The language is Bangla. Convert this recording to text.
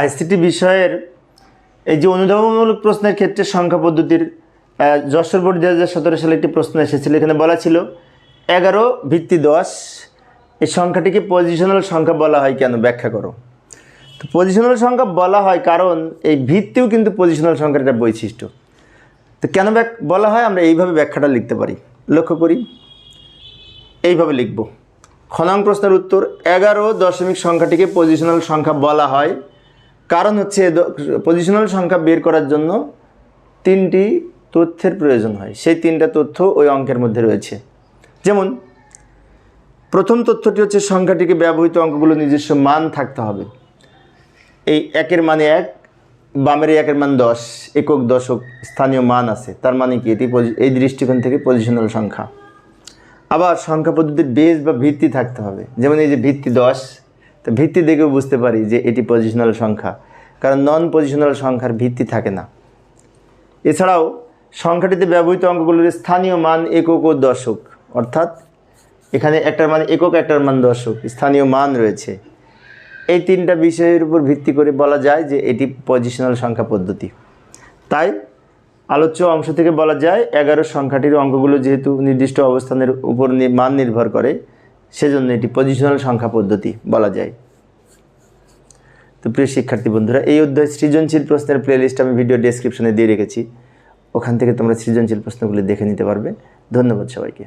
আইসিটি বিষয়ের এই যে অনুধাবনমূলক প্রশ্নের ক্ষেত্রে সংখ্যা পদ্ধতির যশোর বোর্ড দু হাজার সতেরো সালে একটি প্রশ্ন এসেছিল। এখানে বলা ছিল, এগারো ভিত্তি দশ, এই সংখ্যাটিকে পজিশনাল সংখ্যা বলা হয় কেন? ব্যাখ্যা করো। তো পজিশনাল সংখ্যা বলা হয় কারণ এই ভিত্তিও কিন্তু পজিশনাল সংখ্যার একটা বৈশিষ্ট্য। তো কেন বলা হয়? আমরা এইভাবে ব্যাখ্যাটা লিখতে পারি। লক্ষ্য করি। এইভাবে লিখব। খনাং প্রশ্নের উত্তর, এগারো দশমিক সংখ্যাটিকে পজিশনাল সংখ্যা বলা হয়। কারণ হচ্ছে পজিশনাল সংখ্যা বের করার জন্য তিনটি তথ্যের প্রয়োজন হয়। সেই তিনটা তথ্য ওই অঙ্কের মধ্যে রয়েছে। যেমন, প্রথম তথ্যটি হচ্ছে সংখ্যাটিকে ব্যবহৃত অঙ্কগুলো নিজস্ব মান থাকতে হবে। এই একের মানে এক, বামের একের মান দশ, একক দশক স্থানীয় মান আছে। তার মানে কি? এটি এই দৃষ্টিকোণ থেকে পজিশনাল সংখ্যা। আবার সংখ্যা পদ্ধতির বেস বা ভিত্তি থাকতে হবে। যেমন এই যে ভিত্তি দশ তো ভিত্তি দেখেও বুঝতে পারি যে এটি পজিশনাল সংখ্যা, কারণ নন পজিশনাল সংখ্যার ভিত্তি থাকে না। এছাড়াও, সংখ্যাটিতে ব্যবহৃত অঙ্কগুলোর স্থানীয় মান একক ও দশক, অর্থাৎ এখানে একটার মান একক, একটার মান দশক, স্থানীয় মান রয়েছে। এই তিনটা বিষয়ের উপর ভিত্তি করে বলা যায় যে এটি পজিশনাল সংখ্যা পদ্ধতি। তাই, আলোচ্য অংশ থেকে বলা যায় এগারো সংখ্যাটির অঙ্কগুলো যেহেতু নির্দিষ্ট অবস্থানের উপর মান নির্ভর করে সেজন্য এটি পজিশনাল সংখ্যা পদ্ধতি বলা যায়। তো প্রিয় শিক্ষার্থী বন্ধুরা, এই অধ্যায় সৃজনশীল প্রশ্নের প্লেলিস্ট আমি ভিডিও ডেসক্রিপশনে দিয়ে রেখেছি। ওখান থেকে তোমরা সৃজনশীল প্রশ্নগুলি দেখে নিতে পারবে। ধন্যবাদ সবাইকে।